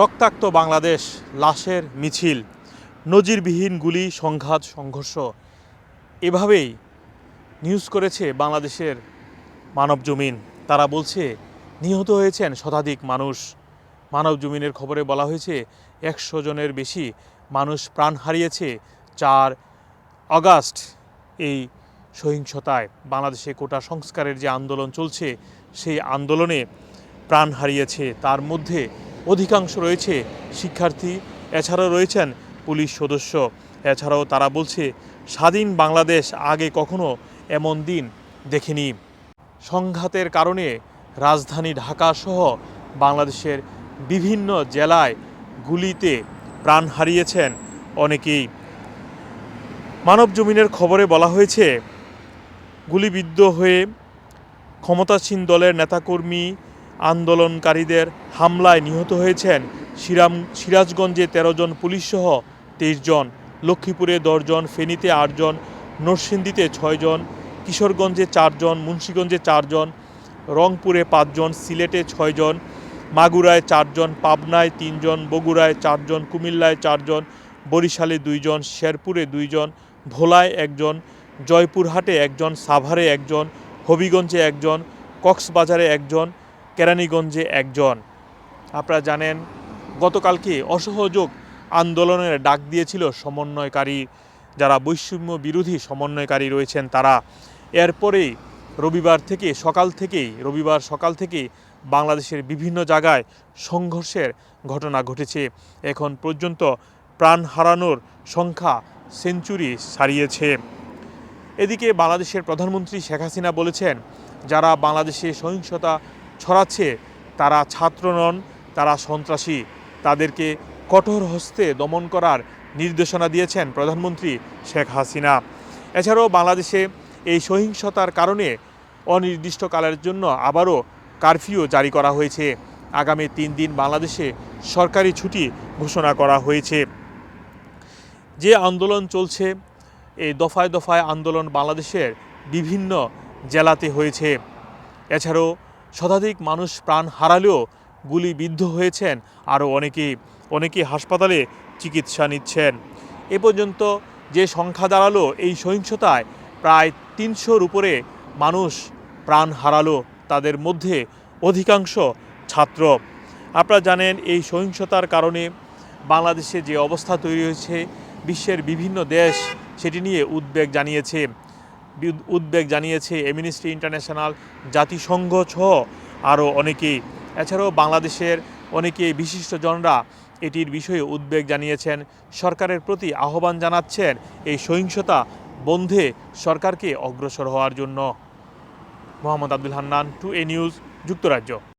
রক্তাক্ত বাংলাদেশ, লাশের মিছিল, নজিরবিহীন গুলি, সংঘাত, সংঘর্ষ, এভাবেই নিউজ করেছে বাংলাদেশের মানব জমিন। তারা বলছে, নিহত হয়েছেন শতাধিক মানুষ। মানব জমিনের খবরে বলা হয়েছে, একশো জনের বেশি মানুষ প্রাণ হারিয়েছে চার অগাস্ট এই সহিংসতায়। বাংলাদেশে কোটা সংস্কারের যে আন্দোলন চলছে, সেই আন্দোলনে প্রাণ হারিয়েছে। তার মধ্যে অধিকাংশ রয়েছে শিক্ষার্থী, এছাড়াও রয়েছেন পুলিশ সদস্য। এছাড়াও তারা বলছে, স্বাধীন বাংলাদেশ আগে কখনো এমন দিন দেখেনি। সংঘাতের কারণে রাজধানী ঢাকা সহ বাংলাদেশের বিভিন্ন জেলায় গুলিতে প্রাণ হারিয়েছেন অনেকেই। মানব জমিনের খবরে বলা হয়েছে, গুলিবিদ্ধ হয়ে ক্ষমতাসীন দলের নেতাকর্মী আন্দোলনকারীদের হামলায় নিহত হয়েছেন সিরাম সিরাজগঞ্জে তেরো জন পুলিশসহ তেইশ জন, লক্ষ্মীপুরে দশজন ফেনীতে আটজন নরসিংদীতে ছয়জন কিশোরগঞ্জে চারজন মুন্সীগঞ্জে চারজন রংপুরে পাঁচজন সিলেটে ছয়জন মাগুরায় চারজন পাবনায় তিনজন বগুড়ায় চারজন কুমিল্লায় চারজন বরিশালে দুইজন শেরপুরে দুইজন ভোলায় একজন জয়পুরহাটে একজন সাভারে একজন হবিগঞ্জে একজন কক্সবাজারে একজন কেরানীগঞ্জে একজন। আপনারা জানেন গতকালকে অসহযোগ আন্দোলনের ডাক দিয়েছিল সমন্বয়কারী, যারা বৈষম্য বিরোধী সমন্বয়কারী রয়েছেন তারা। এরপরেই রবিবার থেকে সকাল থেকেই, রবিবার সকাল থেকেই বাংলাদেশের বিভিন্ন জায়গায় সংঘর্ষের ঘটনা ঘটেছে। এখন পর্যন্ত প্রাণ হারানোর সংখ্যা সেঞ্চুরি ছাড়িয়েছে এদিকে বাংলাদেশের প্রধানমন্ত্রী শেখ হাসিনা বলেছেন, যারা বাংলাদেশে সহিংসতা ছড়াচ্ছে, তারা ছাত্র নন, তারা সন্ত্রাসী। তাদেরকে কঠোর হস্তে দমন করার নির্দেশনা দিয়েছেন প্রধানমন্ত্রী শেখ হাসিনা। এছাড়াও বাংলাদেশে এই সহিংসতার কারণে অনির্দিষ্টকালের জন্য আবারও কারফিউ জারি করা হয়েছে। আগামী তিন দিন বাংলাদেশে সরকারি ছুটি ঘোষণা করা হয়েছে। যে আন্দোলন চলছে, এই দফায় দফায় আন্দোলন বাংলাদেশের বিভিন্ন জেলাতে হয়েছে। এছাড়াও শতাধিক মানুষ প্রাণ হারালেও গুলিবিদ্ধ হয়েছেন। আরও অনেকেই অনেকেই হাসপাতালে চিকিৎসা নিচ্ছেন। এ পর্যন্ত যে সংখ্যা দাঁড়াল এই সহিংসতায় প্রায় তিনশোর উপরে মানুষ প্রাণ হারালো তাদের মধ্যে অধিকাংশ ছাত্র। আপনারা জানেন এই সহিংসতার কারণে বাংলাদেশে যে অবস্থা তৈরি হয়েছে, বিশ্বের বিভিন্ন দেশ সেটি নিয়ে উদ্বেগ জানিয়েছে। উদ্বেগ জানিয়েছে এমিনিস্ট্রি ইন্টারন্যাশনাল জাতিসংঘ সহ আরও অনেকেই। এছাড়াও বাংলাদেশের অনেকে বিশিষ্টজনরা এটির বিষয়ে উদ্বেগ জানিয়েছেন। সরকারের প্রতি আহ্বান জানাচ্ছেন এই সহিংসতা বন্ধে সরকারকে অগ্রসর হওয়ার জন্য। Mohammad Abdul Hannan to A news যুক্তরাজ্য।